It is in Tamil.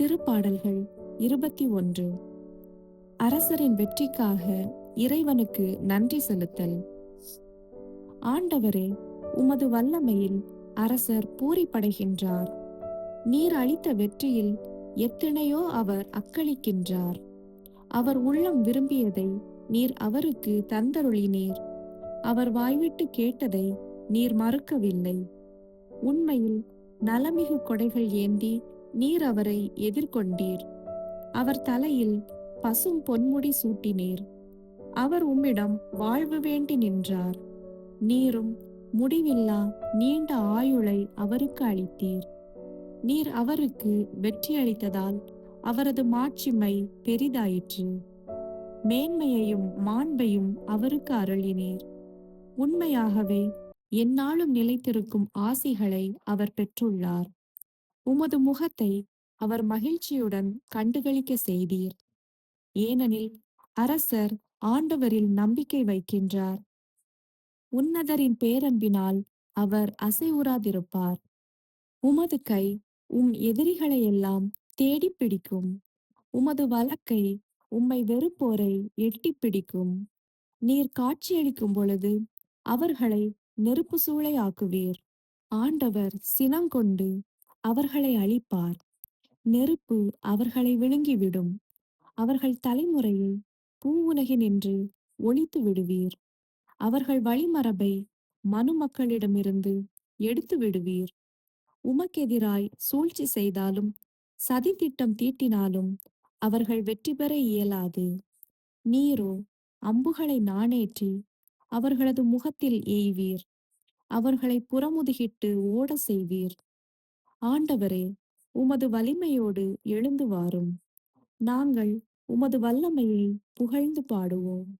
திருப்பாடல்கள் இருபத்தி ஒன்று. அரசரின் வெற்றிக்காக இறைவனுக்கு நன்றி செலுத்தல். ஆண்டவரே உமது வல்லமையில் அரசர் பூரிப்படைகின்றார். நீர் அளித்த வெற்றியில் எத்தனையோ அவர் அக்களிக்கின்றார். அவர் உள்ளம் விரும்பியதை நீர் அவருக்கு தந்தருளினீர். அவர் வாய்விட்டு கேட்டதை நீர் மறுக்கவில்லை. உண்மையில் நலமிகு கொடைகள் ஏந்தி நீர் அவரை எதிர்கொண்டீர். அவர் தலையில் பசும் பொன்முடி சூட்டினீர். அவர் உம்மிடம் வாழ்வு வேண்டி நின்றார். நீரும் முடிவில்லா நீண்ட ஆயுளை அவருக்கு அளித்தீர். நீர் அவருக்கு வெற்றி அளித்ததால் அவரது மாட்சிமை பெரிதாயிற்று. மேன்மையையும் மாண்பையும் அவருக்கு அருளினீர். உண்மையாகவே எந்நாளும் நிலைத்திருக்கும் ஆசிகளை அவர் பெற்றுள்ளார். உமது முகத்தை அவர் மகிழ்ச்சியுடன் கண்டுகளிக்க செய்தீர். ஏனெனில் அரசர் ஆண்டவரில் நம்பிக்கை வைக்கின்றார். உன்னதரின் பேரன்பினால் அவர் அசைவுறாதிருப்பார். உமது கை உம் எதிரிகளையெல்லாம் தேடிப் பிடிக்கும். உமது வழக்கை உம்மை வெறுப்போரை எட்டிப் பிடிக்கும். நீர் காட்சியளிக்கும் பொழுது அவர்களை நெருப்பு சூளை ஆக்குவீர் ஆண்டவர் சினங்கொண்டு அவர்களை அழிப்பார். நெருப்பு அவர்களை விழுங்கிவிடும். அவர்கள் தலைமுறையை பூவுலகினின்று ஒழித்து விடுவீர். அவர்கள் வழிமரபை மனுமக்களிடமிருந்து எடுத்து விடுவீர். உமக்கெதிராய் சூழ்ச்சி செய்தாலும் சதி திட்டம் தீட்டினாலும் அவர்கள் வெற்றி பெற இயலாது. நீரோ அம்புகளை நாணேற்றி அவர்களது முகத்தில் எய்வீர். அவர்களை புறமுதுகிட்டு ஓட செய்வீர். ஆண்டவரே உமது வலிமையோடு எழுந்து வாரும். நாங்கள் உமது வல்லமையை புகழ்ந்து பாடுவோம்.